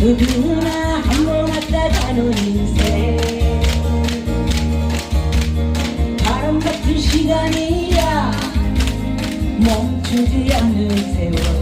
누구나 한 번 왔다 가는 인생. 바람 같은 시간이야. 멈추지 않는 세월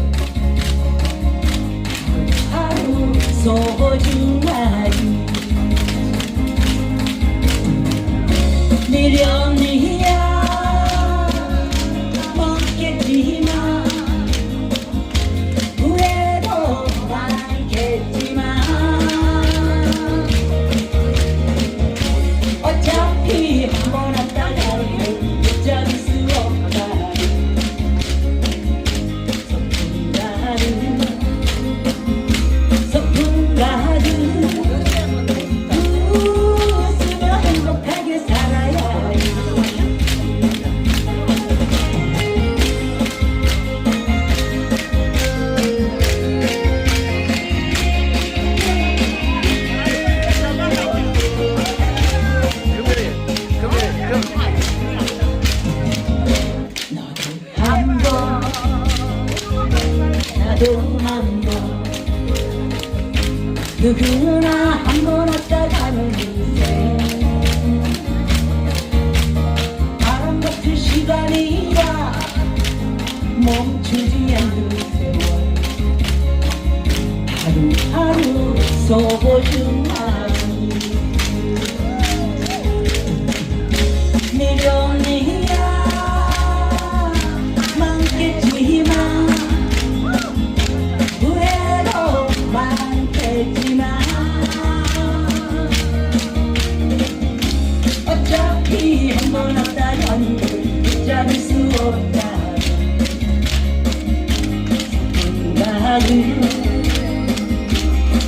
도 한번 누구나 한 번 왔다 가는 인생 바람 같은 시간이야 멈추지 않는 세월 하루하루 소중하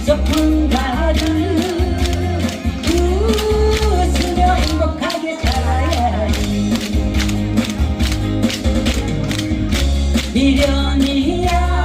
소풍 가는 웃으며 행복하게 살아야 해. 미련이야